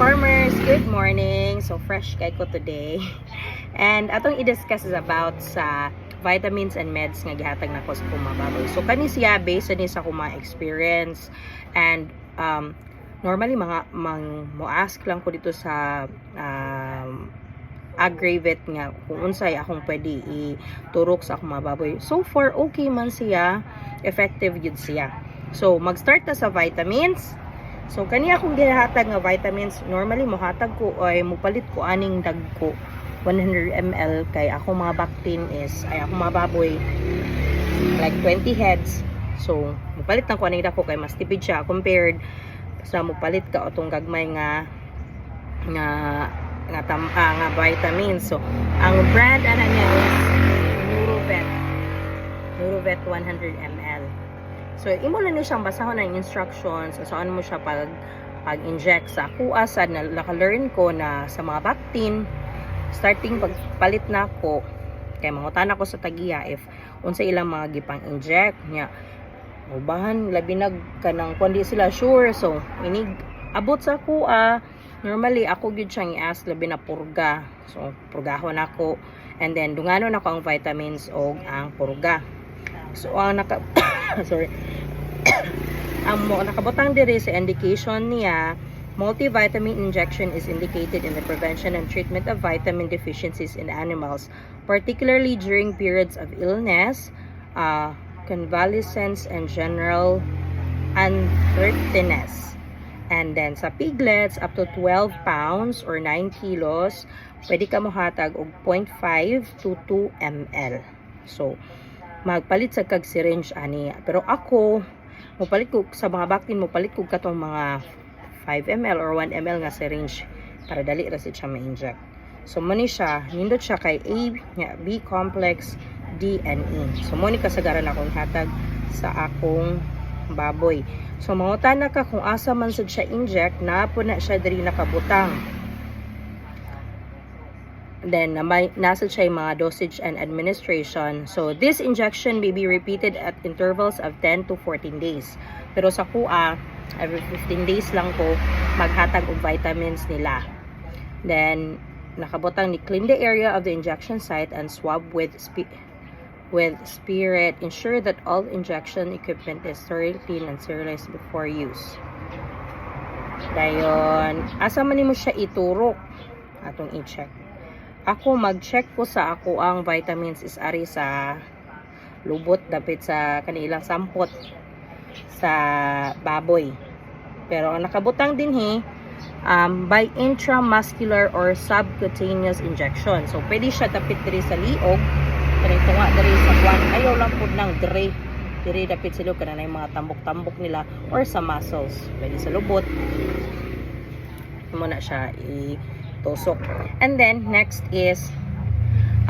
farmers, good morning. So fresh kay ko today. And atong i-discuss is about sa vitamins and meds nga gihatag nako sa akong mga baboy. So kani siya based ni sa mga experience and um, normally mga mang mo ask lang ko dito sa um, agrivet nga kung unsay akong pwede iturok sa akong mga baboy. So far okay man siya, effective yun siya. So mag-start ta sa vitamins. So kani akong gihatag nga vitamins normally mohatag ko ay mupalit ko aning dagko 100 ml kay akong mga bactin is ay akong mga baboy like 20 heads. So mupalit na ko aning dako kay mas tipid siya compared sa mupalit ka otong gagmay nga nga nga tam ah, nga vitamins. So ang brand ana niya is Neurovet. Neurovet 100 ml. So, imo lang ni siyang basahon ng instructions. So saan mo siya pag pag-inject sa kuha sa na naka-learn ko na sa mga bactin starting pagpalit na ko kay mangutan ako sa tagiya if unsa ilang mga gipang inject nya ubahan labi nag kanang kundi sila sure. So inig abot sa kuha. Normally ako gyud siyang i-ask labi na purga. So purgahon ako. And then dunganon ako ang vitamins o ang purga. So ang naka sorry. Ang mo nakabutang diri sa indication niya multivitamin injection is indicated in the prevention and treatment of vitamin deficiencies in animals particularly during periods of illness uh, convalescence and general unthirtiness and then sa piglets up to 12 pounds or 9 kilos pwede ka mohatag og 0.5 to 2 ml so magpalit sa kag syringe ani. Pero ako mopalit ko sa mga baktin mopalit ko katong mga 5 ml or 1 ml nga syringe para dali ra siya ma-inject. So mo ni siya nindot siya kay A nga B complex D and E. So mo ni kasagaran akong hatag sa akong baboy. So mangutan na ka kung asa man sad siya inject na po na siya diri nakabutang Then, may, nasa siya yung mga dosage and administration. So, this injection may be repeated at intervals of 10 to 14 days. Pero sa kuha, every 15 days lang ko maghatag og vitamins nila. Then, nakabutang ni clean the area of the injection site and swab with spi- with spirit. Ensure that all injection equipment is thoroughly clean and sterilized before use. Dayon, asa man nimo siya iturok atong i-check ako mag-check ko sa ako ang vitamins is ari sa lubot dapit sa kanilang sampot sa baboy. Pero ang nakabutang din he um, by intramuscular or subcutaneous injection. So pwede siya dapit diri sa liog kani tunga diri sa kwan ayaw lang pud nang diri. Diri dapit sila kana na yung mga tambok-tambok nila or sa muscles. Pwede sa lubot. Mo na siya i tusok. And then, next is,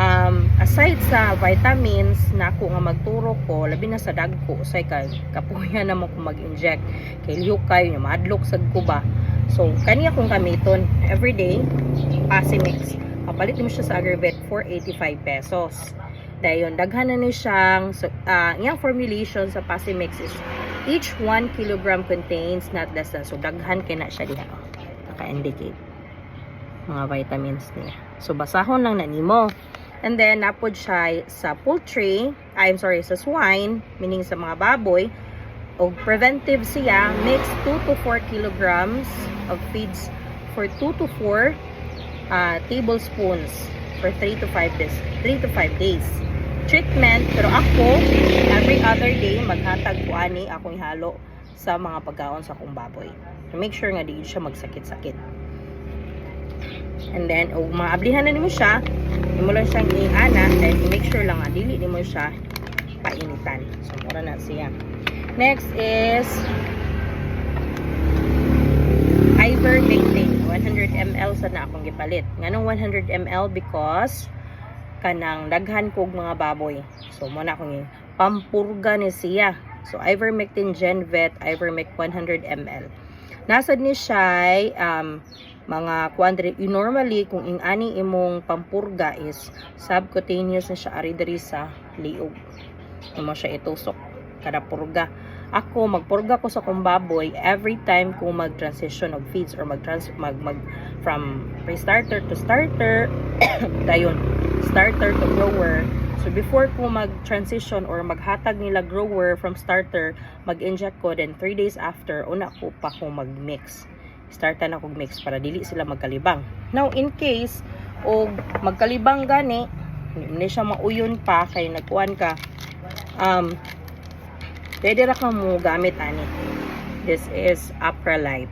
um, aside sa vitamins na ako nga magturo ko, labi na sa dagko, say kay kapuya naman ko mag-inject. Kay liyo kayo, yung madlok sa kuba. So, kani akong gamiton everyday, Pasimix. Papalit mo siya sa Agrivet for 85 pesos. Dayon, daghan na ni siyang, so, uh, iyang formulation sa Pasimix is each 1 kilogram contains not less than, so daghan kay na siya diha. Naka-indicate mga vitamins niya. So, basahon lang na nimo. And then, napod siya sa poultry, I'm sorry, sa swine, meaning sa mga baboy, o preventive siya, mix 2 to 4 kilograms of feeds for 2 to 4 uh, tablespoons for 3 to 5 days. 3 to 5 days. Treatment, pero ako, every other day, maghatag ko ani akong ihalo sa mga pagkaon sa akong baboy. To make sure nga di siya magsakit-sakit. And then, o maablihan na nimo siya, imo lang siyang i-ana, then make sure lang nga, dili nimo siya painitan. So, mura na siya. Next is ivermectin. 100 ml sa na akong gipalit. Nganong 100 ml because kanang daghan kog mga baboy. So, mo na akong pampurga ni siya. So, ivermectin Genvet, Ivermec 100 ml. Nasad ni siya um, mga kuandre normally kung ing ani imong pampurga is subcutaneous na siya ari diri sa liog. Imo siya itusok kada purga. Ako magpurga ko sa kong baboy every time ko mag-transition of feeds or mag mag, mag from pre-starter to starter dayon starter to grower. So before ko mag-transition or maghatag nila grower from starter mag-inject ko then 3 days after una ko pa ko mag-mix startan ako mix para dili sila magkalibang. Now in case o magkalibang gani hindi siya mauyon pa kay nagkuan ka um pwede ra ka mo gamit ani. This is Apralite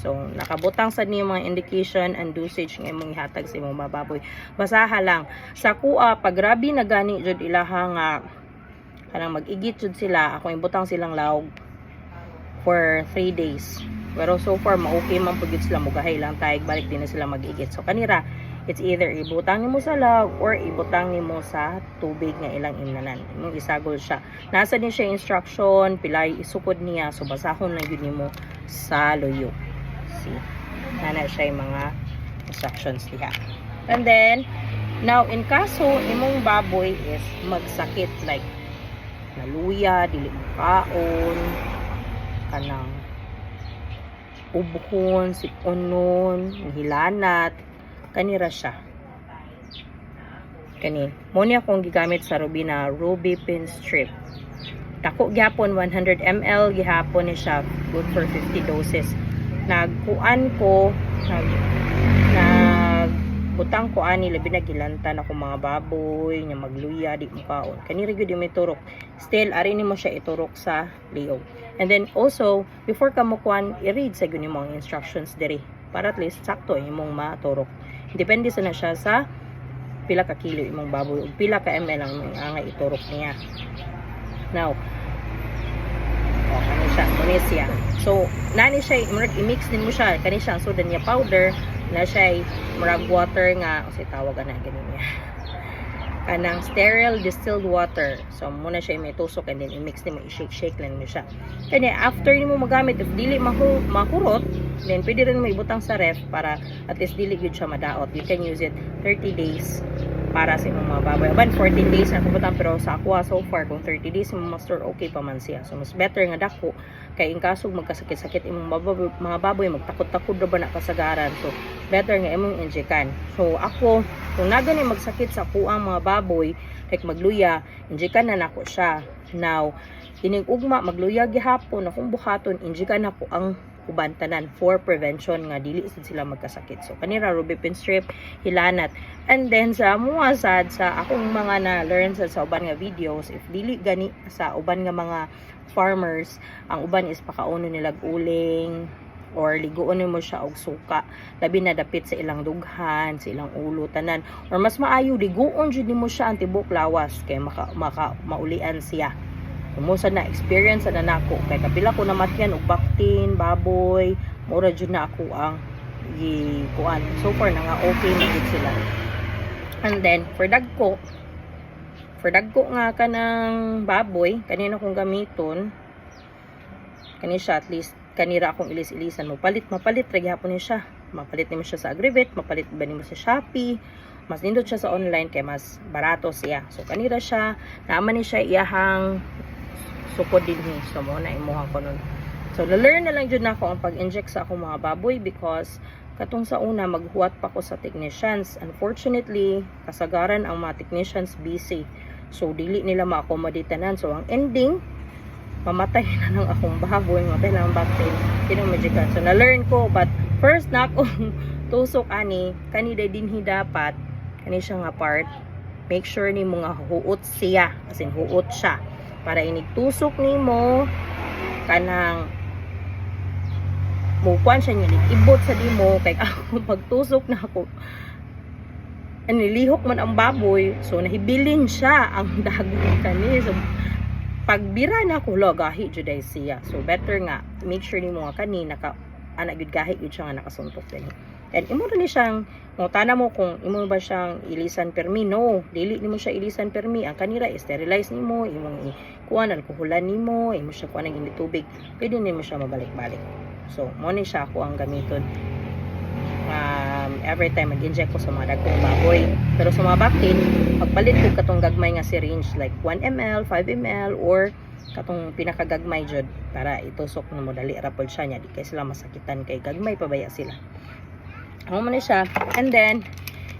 so nakabutang sa niyo mga indication and dosage nga imong ihatag sa imong mababoy basaha lang. Sa kuha pag grabe na gani jud ilaha nga kanang mag-igit jud sila ako ibutang silang lawg for 3 days pero so far ma-okay man pud gyud sila. Mugahay lang tayag balik din na sila mag-igit so kanira it's either ibutang nimo sa lawg or ibutang nimo sa tubig nga ilang imnanan imong isagol siya. Nasa din siya instruction. Pilay isukod niya. So basahon lang yun nimo sa loyo see? Nana siya yung mga instructions diha and then now in kaso imong baboy is magsakit. Like naluya dili makaon kanang ubhon siponon hilanat. Kanira siya. Kani mo ni akong gigamit sa ruby na ruby pin strip. Dako gyapon 100 ml gihapon ni siya good for 50 doses. Nagkuan ko nag butang ko ani labi na gilantan ako mga baboy nga magluya di mo kaon kani gyud may turok. Still ari nimo siya iturok sa liog and then also before ka mo i-read sa gyud nimo instructions diri. Para at least sakto imong maturok depende sa na siya sa pila ka kilo imong baboy ug pila ka ml ang nga iturok niya. Now oh kani siya kani siya. So nani siya i-mix din mo siya. Kani siya soda niya powder na siya murag water nga o si tawag na ganun niya. Kanang sterile distilled water. So muna siya may tusok and then i-mix nimo i-shake shake lang mo siya. Kanya after nimo magamit if dili mahu mahurot then pwede rin mo ibutang sa ref para at least dili gyud siya madaot. You can use it 30 days para sa imong mga baboy. Aban, 14 days na kubutang pero sa aqua so far, kung 30 days mo master, okay pa man siya. So, mas better nga dako. Kay in kaso magkasakit-sakit imong baboy, mga baboy, magtakot-takot na ba na kasagaran. So, better nga imong injekan. So, ako, kung nagani magsakit sa kuang mga baboy, like magluya, injekan na nako siya. Now, ining ugma, magluya gihapon, akong buhaton, injekan nako ang uban tanan for prevention nga dili sad sila magkasakit. So kanira rubipin strip hilanat. And then sa mga sad sa akong mga na learn sa, sa uban nga videos if dili gani sa uban nga mga farmers ang uban is pakauno nila uling or liguon mo siya og suka labi na dapit sa ilang dughan sa ilang ulo tanan or mas maayo liguon jud nimo siya ang tibok lawas kay maka, maka maulian siya Kumusta na experience na nako kay kapila ko namatyan og baktin, baboy, mura jud na ako ang gi kuan. So far na nga okay na gid sila. And then for dagko, for dagko nga kanang baboy, kanina kong gamiton, kani siya at least kanira akong ilis-ilisan mo palit mapalit ra gyapon ni siya mapalit nimo siya sa Agribet mapalit ba nimo sa Shopee mas nindot siya sa online kay mas barato siya so kanira siya naman ni siya iyahang sukod din ni so mo na imuhang ko nun. So na-learn na lang jud nako ang pag-inject sa akong mga baboy because katong sa una maghuwat pa ko sa technicians. Unfortunately kasagaran ang mga technicians busy. So dili nila ma-accommodate tanan so ang ending mamatay na ng akong baboy. Mamatay na ang vaccine kinumedical so na-learn ko. But first na akong tusok ani kanida dinhi dapat kani siya nga part make sure ni mga huot siya. As in huot siya para inigtusok nimo kanang mukuan siya niya ibot sa dimo kay ako pagtusok na ako. Nilihok man ang baboy so nahibilin siya ang dagon kani. So pagbira na ako lo gahi siya so better nga make sure nimo nga kani naka ana gud gahi gud siya nga nakasuntok din and imo rin siyang mo tana mo kung imo ba siyang ilisan permi no dili nimo siya ilisan permi. Ang kanira sterilize nimo imong kuan alkoholan nimo imo siya kuan ng tubig pwede nimo siya mabalik-balik. So mo ni siya ako ang gamiton um, every time mag-inject ko sa mga dagkong baboy. Pero sa mga baktin pagpalit ko katong gagmay nga syringe like 1 ml 5 ml or katong pinakagagmay jud para itusok na mo dali ra pod siya nya di kay sila masakitan kay gagmay pabaya sila amo man siya. And then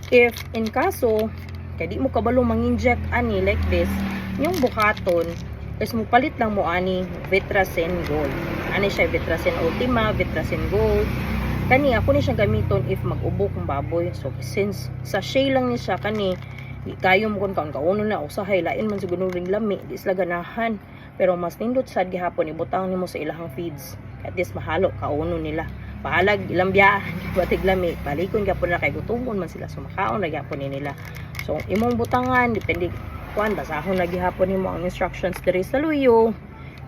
if in kaso kay di mo kabalo manginject ani like this yung bukaton is mo palit lang mo ani Vitracin Gold. Ani siya Vitracin Ultima Vitracin Gold. Kani ako ni siya gamiton if mag-ubo kong baboy. So since sa shay lang ni siya kani di kayo mo kung kaon kauno na usahay lain man siguro ring lami di sila ganahan. Pero mas nindot sad gihapon ibutang nimo sa ilahang feeds. At least mahalo kauno nila pahalag ilang biyaan batig lami. Balikon gyapon na kay gutumon man sila sumakaon na gyapon ni nila. So imong butangan depende kuan basahon na gihapon nimo ang instructions diri sa luyo.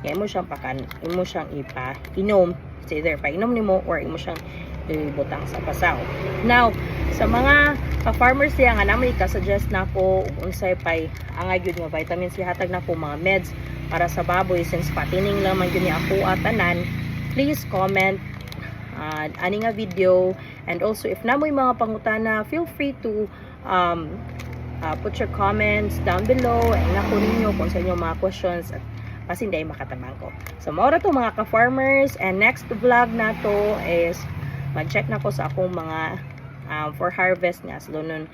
Kaya mo siyang pakan imo siyang ipa inom It's either painom nimo or imo siyang ibutang sa pasaw now sa mga ka-farmers siya nga naman ika-suggest na ko unsay pay angay gyud nga vitamins ihatag na ko mga meds para sa baboy since patining lang man gyud ni ako atanan please comment uh, ani nga video. And also if namoy mga pangutana feel free to um, uh, put your comments down below. And nako ninyo kung sa inyo mga questions at pasinday makatabang ko. So mao ra to mga ka-farmers. And next vlog na to is mag-check na ko sa akong mga um, for harvest nga. So nun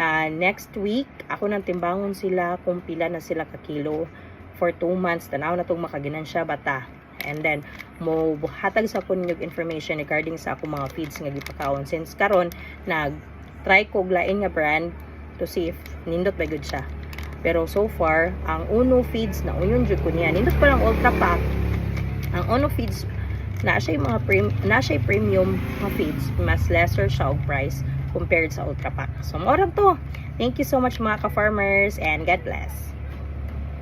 uh, next week ako nang timbangon sila kung pila na sila ka kilo for 2 months. Tanaw na tong makaginansya bata and then mo buhatag sa kun yung information regarding sa akong mga feeds nga gipakaon. Since karon nag try ko lain nga brand to see if nindot ba good siya. Pero so far ang Uno feeds na uyon jud ko niya. Nindot pa lang ultra pack. Ang Uno feeds na siya mga prim, na siya premium mga feeds. Mas lesser siya og price compared sa ultra pack. So mo to. Thank you so much mga ka farmers and God bless